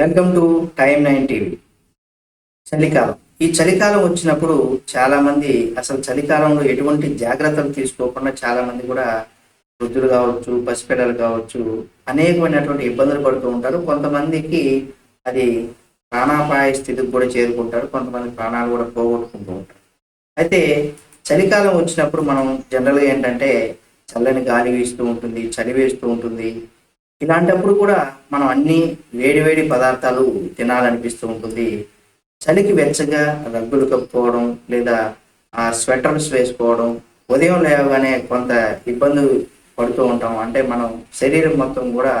Welcome to time nine TV. చలికాలం. ఈ చలికాలం వచ్చినప్పుడు చాలా మంది అసలు చలికాలంలో ఎటువంటి జాగ్రత్తలు తీసుకోకుండా చాలా మంది కూడా వృద్ధులు కావచ్చు పసిపిల్లలు కావచ్చు అనేకమైనటువంటి ఇబ్బందులు పడుతూ ఉంటారు. కొంతమందికి అది ప్రాణాపాయ స్థితికి కూడా చేరుకుంటారు. కొంతమంది ప్రాణాలు కూడా పోగొట్టుకుంటూ ఉంటారు. అయితే చలికాలం వచ్చినప్పుడు మనం జనరల్గా ఏంటంటే చల్లని గాలి వీస్తూ ఉంటుంది చలి వేస్తూ ఉంటుంది. ఇలాంటప్పుడు కూడా మనం అన్ని వేడివేడి పదార్థాలు తినాలనిపిస్తూ ఉంటుంది. చలికి వెచ్చగా రగ్గులు కప్పుకోవడం లేదా ఆ స్వెటర్స్ వేసుకోవడం ఉదయం లేవగానే కొంత ఇబ్బందులు పడుతూ ఉంటాం. అంటే మనం శరీరం మొత్తం కూడా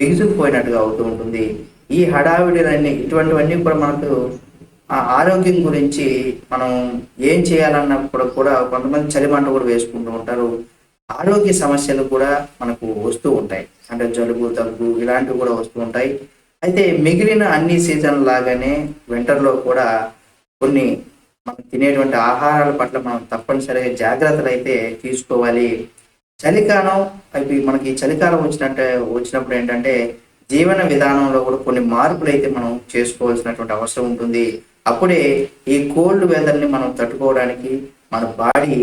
బిగుసుకుపోయినట్టుగా అవుతూ ఉంటుంది. ఈ హడావిడిలన్నీ ఇటువంటివన్నీ కూడా మనకు ఆ ఆరోగ్యం గురించి మనం ఏం చేయాలన్నప్పుడు కూడా కొంతమంది చలిమంట కూడా వేసుకుంటూ ఉంటారు. ఆరోగ్య సమస్యలు కూడా మనకు వస్తూ ఉంటాయి. అంటే జలుబు తలుపు ఇలాంటివి కూడా వస్తూ ఉంటాయి. అయితే మిగిలిన అన్ని సీజన్ లాగానే వింటర్లో కూడా కొన్ని మనం తినేటువంటి ఆహారాల పట్ల మనం తప్పనిసరిగా జాగ్రత్తలు అయితే తీసుకోవాలి. చలికాలం అవి మనకి చలికాలం వచ్చినట్టే వచ్చినప్పుడు ఏంటంటే జీవన విధానంలో కూడా కొన్ని మార్పులు అయితే మనం చేసుకోవాల్సినటువంటి అవసరం ఉంటుంది. అప్పుడే ఈ కోల్డ్ వెదర్ని మనం తట్టుకోవడానికి మన బాడీ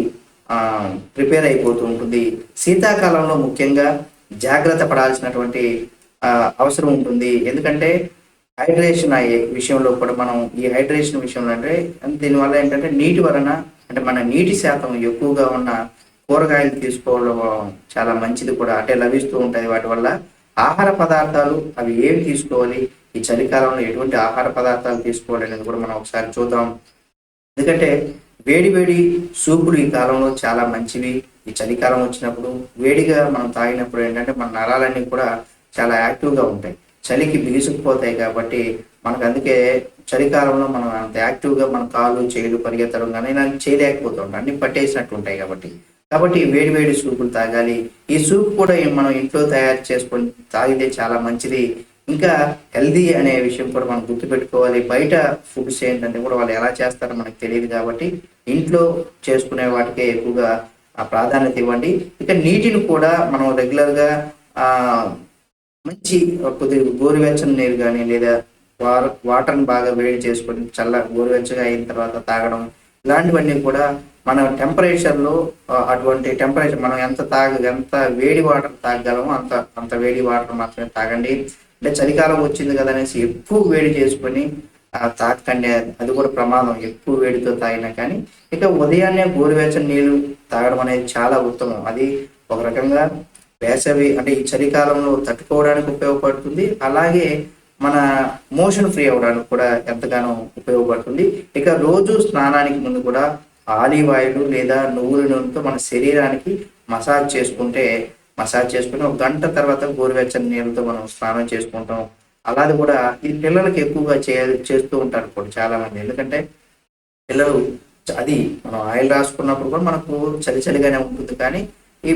ప్రిపేర్ అయిపోతూ ఉంటుంది. శీతాకాలంలో ముఖ్యంగా జాగ్రత్త పడాల్సినటువంటి అవసరం ఉంటుంది. ఎందుకంటే హైడ్రేషన్ అయ్యే విషయంలో కూడా మనం ఈ హైడ్రేషన్ విషయంలో అంటే దీనివల్ల ఏంటంటే నీటి వలన అంటే మన నీటి శాతం ఎక్కువగా ఉన్న కూరగాయలు తీసుకోవడం చాలా మంచిది కూడా. అంటే లభిస్తూ ఉంటాయి వాటి వల్ల. ఆహార పదార్థాలు అవి ఏమి తీసుకోవాలి? ఈ చలికాలంలో ఎటువంటి ఆహార పదార్థాలు తీసుకోవాలి అనేది కూడా మనం ఒకసారి చూద్దాం. ఎందుకంటే వేడి వేడి సూపులు ఈ కాలంలో చాలా మంచివి. ఈ చలికాలం వచ్చినప్పుడు వేడిగా మనం తాగినప్పుడు ఏంటంటే మన నరాలన్నీ కూడా చాలా యాక్టివ్గా ఉంటాయి. చలికి బిగుసుకుపోతాయి కాబట్టి మనకు అందుకే చలికాలంలో మనం అంత యాక్టివ్గా మన కాళ్ళు చేయలు పరిగెత్తడం కానీ ఇలాంటి చేయలేకపోతుంటాం అన్ని పట్టేసినట్టు ఉంటాయి కాబట్టి. కాబట్టి వేడి వేడి సూపులు తాగాలి. ఈ సూప్ కూడా మనం ఇంట్లో తయారు చేసుకొని తాగితే చాలా మంచిది. ఇంకా హెల్దీ అనే విషయం కూడా మనం గుర్తుపెట్టుకోవాలి. బయట ఫుడ్స్ ఏంటంటే కూడా వాళ్ళు ఎలా చేస్తారో మనకు తెలియదు కాబట్టి ఇంట్లో చేసుకునే వాటికే ఎక్కువగా ఆ ప్రాధాన్యత ఇవ్వండి. ఇక నీటిని కూడా మనం రెగ్యులర్గా మంచి కొద్దిగా గోరువెచ్చని నీరు కానీ లేదా వా- వాటర్ని బాగా వేడి చేసుకొని చల్ల గోరువెచ్చగా అయిన తర్వాత తాగడం ఇలాంటివన్నీ కూడా మన టెంపరేచర్లో అటువంటి టెంపరేచర్ మనం ఎంత తాగ ఎంత వేడి వాటర్ తాగగలమో అంత అంత వేడి వాటర్ మాత్రమే తాగండి. అంటే చలికాలం వచ్చింది కదా అనేసి ఎక్కువ వేడి చేసుకొని తాకండి అది కూడా ప్రమాదం. ఎక్కువ వేడితో తాగినా కానీ ఇక ఉదయాన్నే గోరువెచ్చని నీళ్ళు తాగడం అనేది చాలా ఉత్తమం. అది ఒక రకంగా వేసవి అంటే ఈ చలికాలంలో తట్టుకోవడానికి ఉపయోగపడుతుంది. అలాగే మన మోషన్ ఫ్రీ అవ్వడానికి కూడా ఎంతగానో ఉపయోగపడుతుంది. ఇక రోజు స్నానానికి ముందు కూడా ఆలివ్ ఆయిల్ లేదా నువ్వుల నూనెతో మన శరీరానికి మసాజ్ చేసుకుంటే మసాజ్ చేసుకుని ఒక గంట తర్వాత గోరువెచ్చని నీళ్ళతో మనం స్నానం చేసుకుంటాం. అలాగే కూడా ఇది పిల్లలకి ఎక్కువగా చే చేస్తూ ఉంటారు కూడా చాలా మంది ఎందుకంటే పిల్లలు అది మనం ఆయిల్ రాసుకున్నప్పుడు కూడా మనకు చలి చలిగానే ఉంటుంది. కానీ ఈ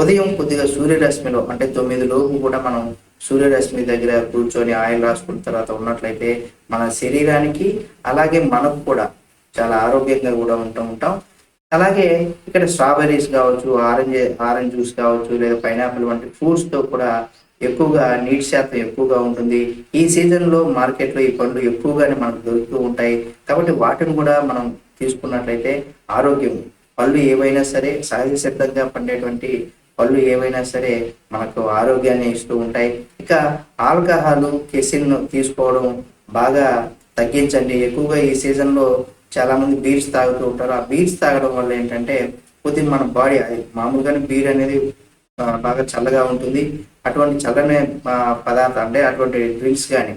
ఉదయం కొద్దిగా సూర్యరశ్మిలో అంటే తొమ్మిది లోపు కూడా మనం సూర్యరశ్మి దగ్గర కూర్చొని ఆయిల్ రాసుకున్న తర్వాత ఉన్నట్లయితే మన శరీరానికి అలాగే మనకు కూడా చాలా ఆరోగ్యంగా కూడా ఉంటూ ఉంటాం. అలాగే ఇక్కడ స్ట్రాబెర్రీస్ కావచ్చు ఆరెంజ్ ఆరెంజ్ జ్యూస్ కావచ్చు లేదా పైనాపిల్ వంటి ఫ్రూట్స్తో కూడా ఎక్కువగా నీటి శాతం ఎక్కువగా ఉంటుంది. ఈ సీజన్లో మార్కెట్లో ఈ పండ్లు ఎక్కువగానే మనకు దొరుకుతూ ఉంటాయి. కాబట్టి వాటిని కూడా మనం తీసుకున్నట్లయితే ఆరోగ్యం. పళ్ళు ఏవైనా సరే సహజ సిద్ధంగా పండేటువంటి పళ్ళు ఏవైనా సరే మనకు ఆరోగ్యాన్ని ఇస్తూ ఉంటాయి. ఇక ఆల్కహాల్ కెసిన్ తీసుకోవడం బాగా తగ్గించండి. ఎక్కువగా ఈ సీజన్లో చాలామంది చాలా మంది బీర్స్ తాగుతూ ఉంటారు. ఆ బీర్స్ తాగడం వల్ల ఏంటంటే కొద్దిగా మన బాడీ అది మామూలుగానే బీర్ అనేది బాగా చల్లగా ఉంటుంది. అటువంటి చల్లని పదార్థం అంటే అటువంటి డ్రింక్స్ కానీ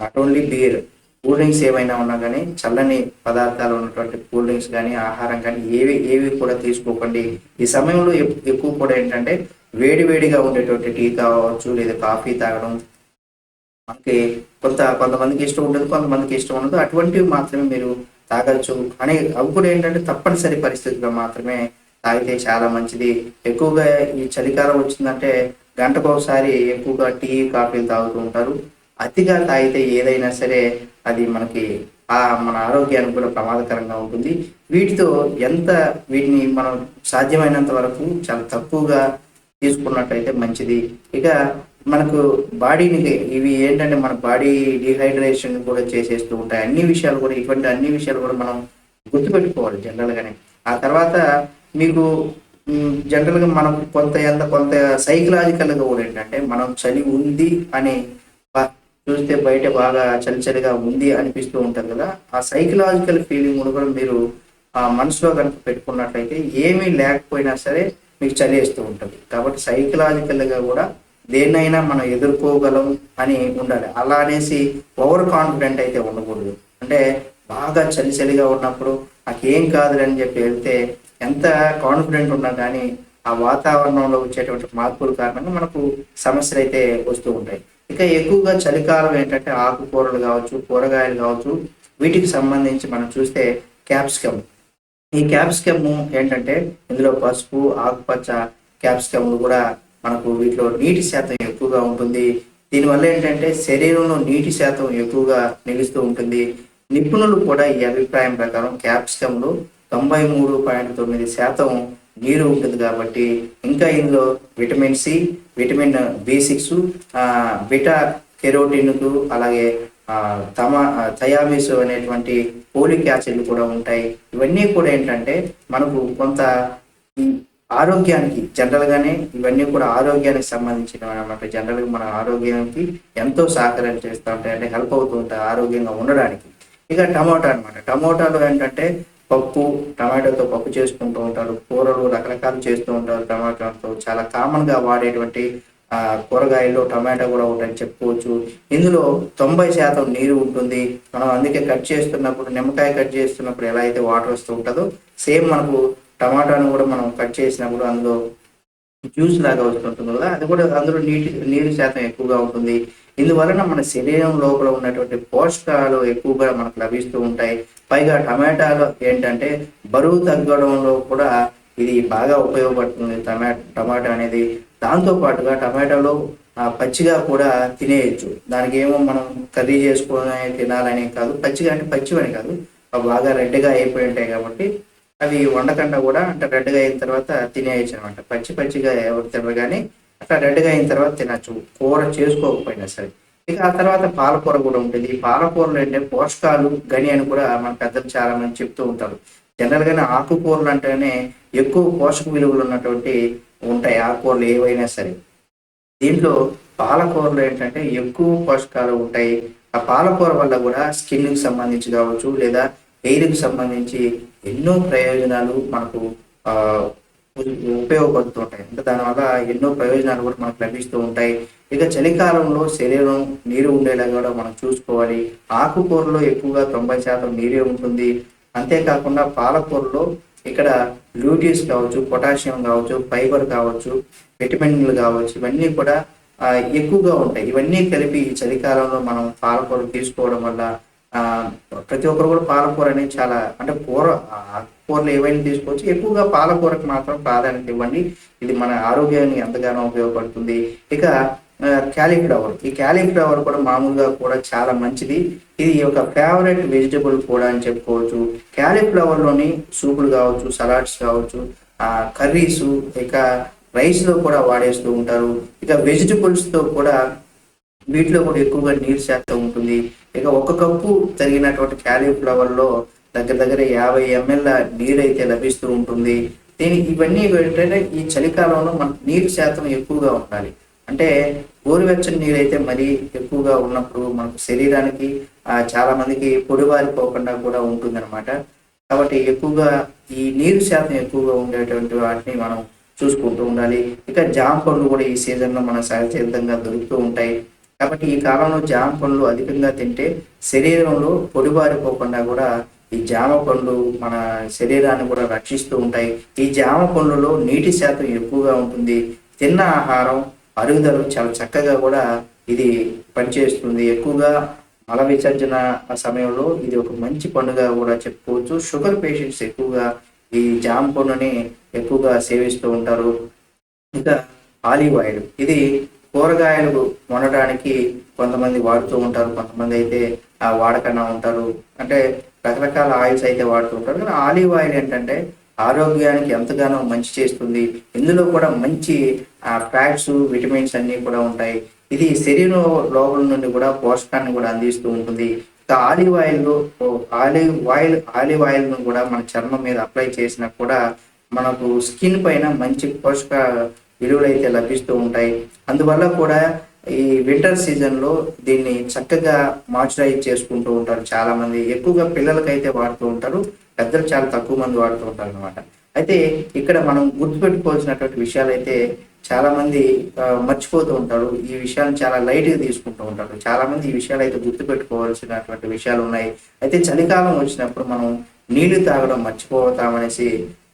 not only beer cool drinks ఏమైనా ఉన్నా కానీ చల్లని పదార్థాలు ఉన్నటువంటి కూల్ డ్రింక్స్ కానీ ఆహారం కానీ ఏవి ఏవి కూడా తీసుకోకండి. ఈ సమయంలో ఎక్కువ కూడా ఏంటంటే వేడి వేడిగా ఉండేటువంటి టీ కావచ్చు లేదా కాఫీ తాగడం మనకి కొంత కొంతమందికి ఇష్టం ఉండదు కొంతమందికి ఇష్టం ఉండదు. అటువంటివి మాత్రమే మీరు తాగొచ్చు అనే అవి కూడా ఏంటంటే తప్పనిసరి పరిస్థితుల్లో మాత్రమే తాగితే చాలా మంచిది. ఎక్కువగా ఈ చలికాలం వచ్చిందంటే గంటకు ఒకసారి ఎక్కువగా టీ కాఫీలు తాగుతూ ఉంటారు. అతిగా తాగితే ఏదైనా సరే అది మనకి ఆ మన ఆరోగ్యానికి కూడా ప్రమాదకరంగా ఉంటుంది. వీటితో ఎంత వీటిని మనం సాధ్యమైనంత వరకు చాలా తక్కువగా తీసుకున్నట్టయితే మంచిది. ఇక మనకు బాడీని ఇవి ఏంటంటే మన బాడీ డిహైడ్రేషన్ కూడా చేసేస్తూ ఉంటాయి. అన్ని విషయాలు కూడా ఇటువంటి అన్ని విషయాలు కూడా మనం గుర్తుపెట్టుకోవాలి జనరల్ గానే ఆ తర్వాత మీకు జనరల్గా మనం కొంత ఎంత కొంత సైకలాజికల్గా కూడా ఏంటంటే మనం చలి ఉంది అని చూస్తే బయట బాగా చలి చలిగా ఉంది అనిపిస్తూ ఉంటుంది కదా ఆ సైకలాజికల్ ఫీలింగ్ కూడా మీరు ఆ మనసులో కనుక పెట్టుకున్నట్లయితే ఏమీ లేకపోయినా సరే మీకు చలి వేస్తూ ఉంటుంది. కాబట్టి సైకలాజికల్గా కూడా దేన్నైనా మనం ఎదుర్కోగలం అని ఉండాలి. అలా అనేసి ఓవర్ కాన్ఫిడెంట్ అయితే ఉండకూడదు. అంటే బాగా చలి చలిగా ఉన్నప్పుడు నాకేం కాదులే అని చెప్పి వెళ్తే ఎంత కాన్ఫిడెంట్ ఉన్నా కానీ ఆ వాతావరణంలో వచ్చేటువంటి మార్పుల కారణంగా మనకు సమస్యలు అయితే వస్తూ ఉంటాయి. ఇక ఎక్కువగా చలికాలం ఏంటంటే ఆకుకూరలు కావచ్చు కూరగాయలు కావచ్చు వీటికి సంబంధించి మనం చూస్తే క్యాప్సికమ్ ఈ క్యాప్సికమ్ ఏంటంటే ఇందులో పసుపు ఆకుపచ్చ క్యాప్సికమ్లు కూడా మనకు వీటిలో నీటి శాతం ఎక్కువగా ఉంటుంది. దీనివల్ల ఏంటంటే శరీరంలో నీటి శాతం ఎక్కువగా నిలుస్తూ ఉంటుంది. నిపుణులు కూడా ఈ అభిప్రాయం ప్రకారం క్యాప్సికంలో తొంభై మూడు పాయింట్ తొమ్మిది శాతం నీరు ఉంటుంది కాబట్టి ఇంకా ఇందులో vitamin C vitamin B six beta కెరోటిన్కు అలాగే తమ థయామిస్ అనేటువంటి పోలిక్ యాసిడ్లు కూడా ఉంటాయి. ఇవన్నీ కూడా ఏంటంటే మనకు కొంత ఆరోగ్యానికి జనరల్ గానే ఇవన్నీ కూడా ఆరోగ్యానికి సంబంధించినవి అనమాట జనరల్గా మన ఆరోగ్యానికి ఎంతో సహకారం చేస్తూ ఉంటాయి. అంటే హెల్ప్ అవుతూ ఉంటాయి ఆరోగ్యంగా ఉండడానికి. ఇక టమోటా అన్నమాట. టమోటాలు ఏంటంటే పప్పు టమాటోతో పప్పు చేసుకుంటూ ఉంటారు. కూరలు రకరకాలు చేస్తూ ఉంటారు టమాటాతో చాలా కామన్గా వాడేటువంటి ఆ కూరగాయల్లో టమాటా కూడా ఒకటని చెప్పుకోవచ్చు. ఇందులో తొంభై శాతం నీరు ఉంటుంది. మనం అందుకే కట్ చేస్తున్నప్పుడు నిమ్మకాయ కట్ చేస్తున్నప్పుడు ఎలా అయితే వాటర్ వస్తూ ఉంటుందో సేమ్ మనకు టమాటాను కూడా మనం కట్ చేసినప్పుడు అందులో జ్యూస్ లాగా వస్తుంటుంది కదా అది కూడా అందులో నీటి నీరు శాతం ఎక్కువగా ఉంటుంది. ఇందువలన మన శరీరం లోపల ఉన్నటువంటి పోషకాలు ఎక్కువగా మనకు లభిస్తూ ఉంటాయి. పైగా టమాటాలు ఏంటంటే బరువు తగ్గడంలో కూడా ఇది బాగా ఉపయోగపడుతుంది. టమా టమాటా అనేది దాంతో పాటుగా టమాటాలో పచ్చిగా కూడా తినేయచ్చు. దానికి ఏమో మనం కర్రీ చేసుకొని తినాలని కాదు. పచ్చిగా అంటే పచ్చివని కాదు. అవి బాగా రెడ్గా అయిపోయి ఉంటాయి కాబట్టి అవి వండకుండా కూడా అంటే రెడ్గా అయిన తర్వాత తినేయచ్చు అనమాట పచ్చి పచ్చిగా ఎవరు తినరు కానీ అట్లా రెడ్గా అయిన తర్వాత తినచ్చు. కూర చేసుకోకపోయినా సరే. ఇక ఆ తర్వాత పాలకూర కూడా ఉంటుంది. ఈ పాలకూరలు అంటే పోషకాలు గని అని కూడా మన పెద్దలు చాలా మంది చెప్తూ ఉంటారు. జనరల్ గానే ఆకుకూరలు అంటేనే ఎక్కువ పోషక విలువలు ఉన్నటువంటి ఉంటాయి ఆకుకూరలు ఏవైనా సరే. దీంట్లో పాలకూరలు ఏంటంటే ఎక్కువ పోషకాలు ఉంటాయి. ఆ పాలకూర వల్ల కూడా స్కిన్కి సంబంధించి కావచ్చు లేదా హెయిర్ సంబంధించి ఎన్నో ప్రయోజనాలు మనకు ఉపయోగపడుతూ ఉంటాయి అంటే దానివల్ల ఎన్నో ప్రయోజనాలు కూడా మనకు లభిస్తూ ఉంటాయి. ఇక చలికాలంలో శరీరం నీరు ఉండేలా కూడా మనం చూసుకోవాలి. ఆకుకూరలో ఎక్కువగా తొంభై శాతం నీరే ఉంటుంది. అంతేకాకుండా పాలకూరలో ఇక్కడ లూటీస్ కావచ్చు పొటాషియం కావచ్చు ఫైబర్ కావచ్చు విటమిన్లు కావచ్చు ఇవన్నీ కూడా ఎక్కువగా ఉంటాయి. ఇవన్నీ కలిపి ఈ చలికాలంలో మనం పాలకూర తీసుకోవడం వల్ల ప్రతి ఒక్కరు కూడా పాలకూర అనేది చాలా అంటే కూర కూరలు ఆకుకూరలు ఏవైనా తీసుకోవచ్చు. ఎక్కువగా పాలకూరకు మాత్రం ప్రాధాన్యత ఇవ్వండి. ఇది మన ఆరోగ్యానికి ఎంతగానో ఉపయోగపడుతుంది. ఇక క్యాలీఫ్లవర్. ఈ క్యాలీఫ్లవర్ కూడా మామూలుగా కూడా చాలా మంచిది. ఇది ఒక ఫేవరెట్ వెజిటబుల్ కూడా అని చెప్పుకోవచ్చు. క్యాలిఫ్లవర్లోని సూపులు కావచ్చు సలాడ్స్ కావచ్చు కర్రీసు కర్రీస్ ఇక రైస్లో కూడా వాడేస్తూ ఉంటారు. ఇక వెజిటబుల్స్తో కూడా వీటిలో కూడా ఎక్కువగా నీరు శాతం ఉంటుంది. ఇక ఒక కప్పు తరిగినటువంటి క్యాలీఫ్లవర్లో దగ్గర దగ్గర యాభై ఎంఎల్ నీరు అయితే లభిస్తూ ఉంటుంది. దీని ఇవన్నీ ఏంటంటే ఈ చలికాలంలో మన నీరు శాతం ఎక్కువగా ఉండాలి. అంటే గోరువెచ్చని నీరు అయితే మరీ ఎక్కువగా ఉన్నప్పుడు మనకు శరీరానికి చాలా మందికి పొడివారిపోకుండా కూడా ఉంటుందన్నమాట. కాబట్టి ఎక్కువగా ఈ నీరు శాతం ఎక్కువగా ఉండేటువంటి వాటిని మనం చూసుకుంటూ ఉండాలి. ఇక జామ పండ్లు కూడా ఈ సీజన్లో మన సహజసిద్ధంగా దొరుకుతూ ఉంటాయి. కాబట్టి ఈ కాలంలో జామ పండ్లు అధికంగా తింటే శరీరంలో పొడిబారిపోకుండా కూడా ఈ జామ పండ్లు మన శరీరాన్ని కూడా రక్షిస్తూ ఉంటాయి. ఈ జామ పండ్లలో నీటి శాతం ఎక్కువగా ఉంటుంది. తిన్న ఆహారం అరుగుదల చాలా చక్కగా కూడా ఇది పనిచేస్తుంది. ఎక్కువగా మల విసర్జన సమయంలో ఇది ఒక మంచి పండుగ కూడా చెప్పుకోవచ్చు. షుగర్ పేషెంట్స్ ఎక్కువగా ఈ జామ పండుని ఎక్కువగా సేవిస్తూ ఉంటారు. ఇంకా ఆలివ్ ఆయిల్. ఇది కూరగాయలు వండటానికి కొంతమంది వాడుతూ ఉంటారు కొంతమంది అయితే ఆ వాడకన్నా ఉంటారు. అంటే రకరకాల ఆయిల్స్ అయితే వాడుతూ ఉంటారు. కానీ ఆలివ్ ఆయిల్ ఏంటంటే ఆరోగ్యానికి ఎంతగానో మంచి చేస్తుంది. ఇందులో కూడా మంచి ఫ్యాట్స్ విటమిన్స్ అన్నీ కూడా ఉంటాయి. ఇది శరీరం లోపల నుండి కూడా పోషకాన్ని కూడా అందిస్తూ ఉంటుంది. Olive oil olive oil olive ఆయిల్ను కూడా మన చర్మం మీద అప్లై చేసినా కూడా మనకు స్కిన్ పైన మంచి పోషక విలువలు అయితే లభిస్తూ ఉంటాయి. అందువల్ల కూడా ఈ వింటర్ సీజన్లో దీన్ని చక్కగా మాయిశ్చరైజ్ చేసుకుంటూ ఉంటారు చాలామంది. ఎక్కువగా పిల్లలకైతే వాడుతూ ఉంటారు. పెద్దలు చాలా తక్కువ మంది వాడుతూ ఉంటారు అనమాట అయితే ఇక్కడ మనం గుర్తుపెట్టుకోవాల్సినటువంటి విషయాలు అయితే చాలా మంది మర్చిపోతూ ఉంటారు. ఈ విషయాలను చాలా లైట్గా తీసుకుంటూ ఉంటారు. చాలా మంది ఈ విషయాలు అయితే గుర్తుపెట్టుకోవాల్సినటువంటి విషయాలు ఉన్నాయి. అయితే చలికాలం వచ్చినప్పుడు మనం నీళ్ళు తాగడం మర్చిపోతామనేసి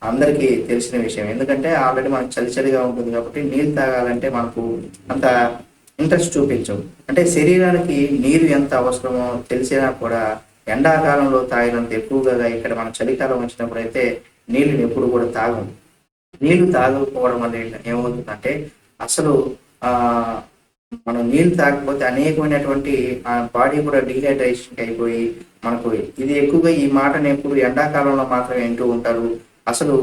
అందరికీ తెలిసిన విషయం. ఎందుకంటే ఆల్రెడీ మనకు చలి చలిగా ఉంటుంది కాబట్టి నీళ్ళు తాగాలంటే మనకు అంత ఇంట్రెస్ట్ చూపించవు. అంటే శరీరానికి నీరు ఎంత అవసరమో తెలిసినా కూడా ఎండాకాలంలో తాగినంత ఎక్కువగా ఇక్కడ మనం చలికాలం వచ్చినప్పుడు అయితే నీళ్ళని ఎప్పుడు కూడా తాగం నీళ్ళు తాగకపోవడం వల్ల ఏమవుతుందంటే అసలు మనం నీళ్ళు తాగకపోతే అనేకమైనటువంటి బాడీ కూడా డిహైడ్రేషన్ అయిపోయి మనకు ఇది ఎక్కువగా ఈ మాటను ఎప్పుడు ఎండాకాలంలో మాత్రమే వింటూ ఉంటారు. అసలు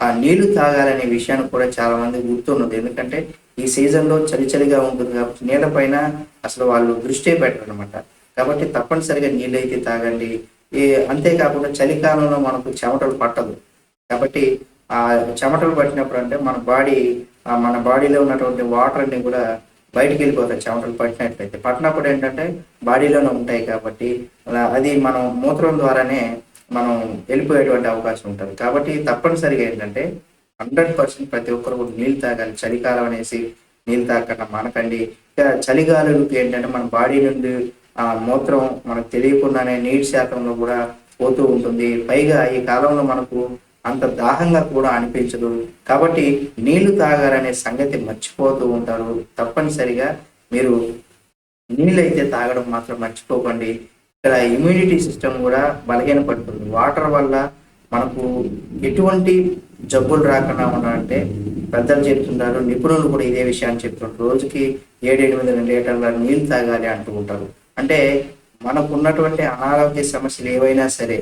ఆ నీళ్ళు తాగాలనే విషయాన్ని కూడా చాలా మంది గుర్తున్నది ఎందుకంటే ఈ సీజన్లో చలి చలిగా ఉంటుంది కాబట్టి నీళ్ళ పైన అసలు వాళ్ళు దృష్టి పెట్టరు అనమాట కాబట్టి తప్పనిసరిగా నీళ్ళు అయితే తాగండి. ఈ అంతేకాకుండా చలికాలంలో మనకు చెమటలు పట్టదు. కాబట్టి ఆ చెమటలు పట్టినప్పుడు అంటే మన బాడీ మన బాడీలో ఉన్నటువంటి వాటర్ అన్ని కూడా బయటికి వెళ్ళిపోతాయి చెమటలు పట్టినట్లయితే. పట్టినప్పుడు ఏంటంటే బాడీలోనే ఉంటాయి కాబట్టి అలా అది మనం మూత్రం ద్వారానే మనం వెళ్ళిపోయేటువంటి అవకాశం ఉంటుంది. కాబట్టి తప్పనిసరిగా ఏంటంటే హండ్రెడ్ పర్సెంట్ ప్రతి ఒక్కరు కూడా నీళ్ళు తాగాలి. చలికాలం అనేసి నీళ్ళు తాగకుండా మనకండి. చలిగాలులకి ఏంటంటే మన బాడీ నుండి ఆ మూత్రం మనకు తెలియకుండానే నీటి శాతంలో కూడా పోతూ ఉంటుంది. పైగా ఈ కాలంలో మనకు అంత దాహంగా కూడా అనిపించదు. కాబట్టి నీళ్ళు తాగాలనే సంగతి మర్చిపోతూ ఉంటారు. తప్పనిసరిగా మీరు నీళ్ళైతే తాగడం మాత్రం మర్చిపోకండి. ఇక్కడ ఇమ్యూనిటీ సిస్టమ్ కూడా బలహీనపడుతుంది వాటర్ వల్ల మనకు ఎటువంటి జబ్బులు రాకుండా ఉండాలంటే పెద్దలు చెప్తుంటారు నిపుణులు కూడా ఇదే విషయాన్ని చెప్తుంటారు. రోజుకి ఏడెనిమిది లీటర్ల నీళ్ళు తాగాలి అంటూ ఉంటారు. అంటే మనకు ఉన్నటువంటి అనారోగ్య సమస్యలు ఏవైనా సరే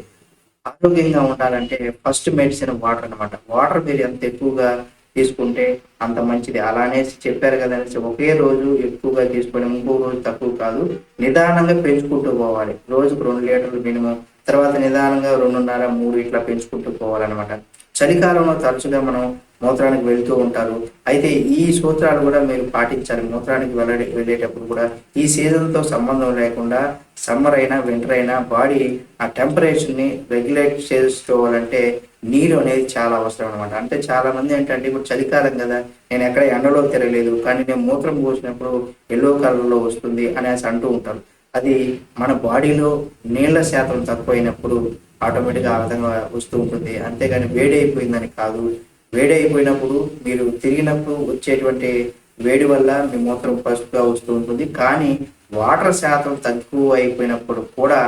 ఆరోగ్యంగా ఉండాలంటే ఫస్ట్ మెడిసిన్ వాటర్ అన్నమాట. వాటర్ మీరు ఎంత ఎక్కువగా తీసుకుంటే అంత మంచిది. అలానే చెప్పారు కదా అనేసి ఒకే రోజు ఎక్కువగా తీసుకొని ఇంకో రోజు తక్కువ కాదు. నిదానంగా పెంచుకుంటూ పోవాలి. రోజుకు రెండు లీటర్లు మినిమం. తర్వాత నిదానంగా రెండున్నర మూడు ఇట్లా పెంచుకుంటూ పోవాలన్నమాట. చలికాలంలో తరచుగా మనం మూత్రానికి వెళ్తూ ఉంటారు. అయితే ఈ సూత్రాలు కూడా మీరు పాటించాలి. మూత్రానికి వెళ్ళే వెళ్ళేటప్పుడు కూడా ఈ సీజన్తో సంబంధం లేకుండా సమ్మర్ అయినా వింటర్ అయినా బాడీ ఆ టెంపరేచర్ని రెగ్యులేట్ చేసుకోవాలంటే నీరు అనేది చాలా అవసరం అనమాట అంటే చాలా మంది ఏంటంటే ఇప్పుడు చలికాలం కదా నేను ఎక్కడ ఎండలో తిరగలేదు కానీ నేను మూత్రం పోసినప్పుడు ఎల్లో కలర్లో వస్తుంది అనేసి అంటూ ఉంటారు. అది మన బాడీలో నీళ్ళ శాతం తక్కువైనప్పుడు ఆటోమేటిక్గా ఆ విధంగా వస్తూ ఉంటుంది. అంతేగాని వేడి అయిపోయిందని కాదు. వేడి అయిపోయినప్పుడు మీరు తిరిగినప్పుడు వచ్చేటువంటి వేడి వల్ల మీ మూత్రం పసుపుగా వస్తూ ఉంటుంది. కానీ వాటర్ శాతం తక్కువ అయిపోయినప్పుడు కూడా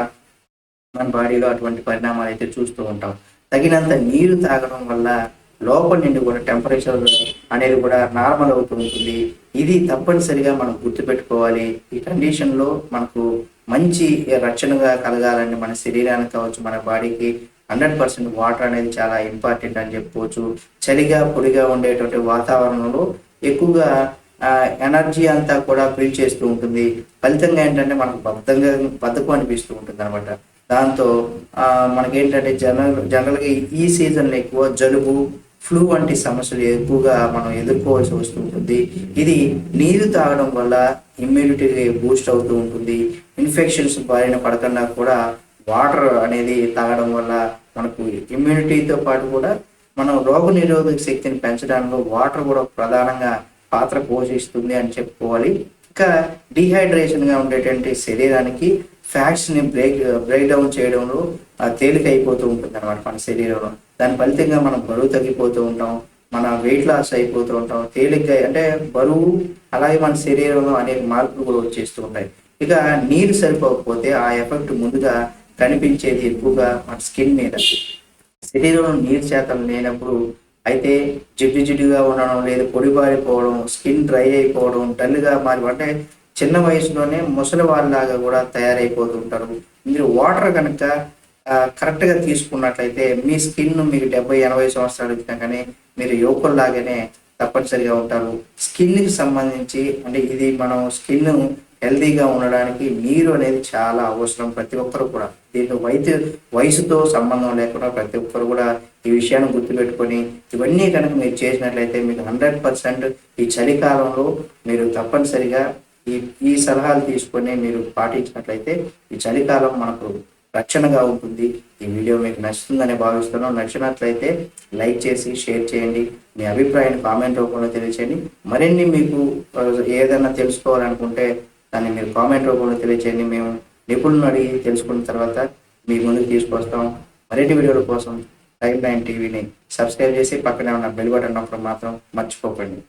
మన బాడీలో అటువంటి పరిణామాలు అయితే చూస్తూ ఉంటాం. తగినంత నీరు తాగడం వల్ల లోపల నుండి కూడా టెంపరేచర్ అనేది కూడా నార్మల్ అవుతూ ఉంటుంది. ఇది తప్పనిసరిగా మనం గుర్తుపెట్టుకోవాలి. ఈ కండిషన్లో మనకు మంచి రక్షణగా కలగాలని మన శరీరానికి కావచ్చు మన బాడీకి హండ్రెడ్ పర్సెంట్ వాటర్ అనేది చాలా ఇంపార్టెంట్ అని చెప్పుకోవచ్చు. చలిగా పొడిగా ఉండేటువంటి వాతావరణంలో ఎక్కువగా ఎనర్జీ అంతా కూడా ఫీల్ చేస్తూ ఉంటుంది. ఫలితంగా ఏంటంటే మనకు బద్ధంగా బద్ధకం అనిపిస్తూ ఉంటుంది అనమాట దాంతో మనకేంటంటే జనరల్ జనరల్గా ఈ సీజన్లో ఎక్కువ జలుబు ఫ్లూ వంటి సమస్యలు ఎక్కువగా మనం ఎదుర్కోవాల్సి వస్తుంటుంది ఇది నీరు తాగడం వల్ల ఇమ్యూనిటీ బూస్ట్ అవుతూ ఉంటుంది. ఇన్ఫెక్షన్స్ బారిన పడకుండా కూడా వాటర్ అనేది తాగడం వల్ల మనకు ఇమ్యూనిటీతో పాటు కూడా మనం రోగ నిరోధక శక్తిని పెంచడంలో వాటర్ కూడా ప్రధానంగా పాత్ర పోషిస్తుంది అని చెప్పుకోవాలి. ఇంకా డిహైడ్రేషన్గా ఉండేటువంటి శరీరానికి ఫ్యాట్స్ని బ్రేక్ బ్రేక్ డౌన్ చేయడంలో తేలిక అయిపోతూ ఉంటుంది అనమాట మన శరీరంలో. దాని ఫలితంగా మనం బరువు తగ్గిపోతూ ఉంటాం మన వెయిట్ లాస్ అయిపోతూ ఉంటాం తేలిగ్గా అంటే బరువు అలాగే మన శరీరంలో అనేక మార్పులు కూడా వచ్చేస్తూ ఉంటాయి. ఇక నీరు సరిపోకపోతే ఆ ఎఫెక్ట్ ముందుగా కనిపించేది ఎక్కువగా మన స్కిన్ మీద. శరీరంలో నీరు శాతం లేనప్పుడు అయితే జిడ్డు జిడ్డుగా ఉండడం లేదా పొడిబారిపోవడం స్కిన్ డ్రై అయిపోవడం డల్గా మారి అంటే చిన్న వయసులోనే ముసలి వాళ్ళలాగా కూడా తయారైపోతుంటారు. మీరు వాటర్ కనుక కరెక్ట్గా తీసుకున్నట్లయితే మీ స్కిన్ మీకు డెబ్బై ఎనభై సంవత్సరాలు వచ్చినా కానీ మీరు యువకుల్లాగానే తప్పనిసరిగా ఉంటారు. స్కిన్కి సంబంధించి అంటే ఇది మనం స్కిన్ హెల్తీగా ఉండడానికి నీరు అనేది చాలా అవసరం ప్రతి ఒక్కరు కూడా. దీంట్లో వయసు వయసుతో సంబంధం లేకుండా ప్రతి ఒక్కరు కూడా ఈ విషయాన్ని గుర్తుపెట్టుకొని ఇవన్నీ కనుక మీరు చేసినట్లయితే మీకు హండ్రెడ్ పర్సెంట్ ఈ చలికాలంలో మీరు తప్పనిసరిగా ఈ ఈ సలహాలు తీసుకొని మీరు పాటించినట్లయితే ఈ చలికాలం మనకు రక్షణగా ఉంటుంది. ఈ వీడియో మీకు నచ్చుతుందని భావిస్తున్నాం. నచ్చినట్లయితే లైక్ చేసి షేర్ చేయండి. మీ అభిప్రాయాన్ని కామెంట్ రూపంలో తెలియచేయండి. మరిన్ని మీకు ఏదైనా తెలుసుకోవాలనుకుంటే దాన్ని మీరు కామెంట్ రూపంలో తెలియచేయండి. మేము నిపుణులను అడిగి తెలుసుకున్న తర్వాత మీ ముందుకు తీసుకొస్తాం. మరిన్ని వీడియోల కోసం టైమ్ నైన్ టీవీని సబ్స్క్రైబ్ చేసి పక్కనే ఉన్న బెల్ బటన్ నొక్కడం మాత్రం మర్చిపోకండి.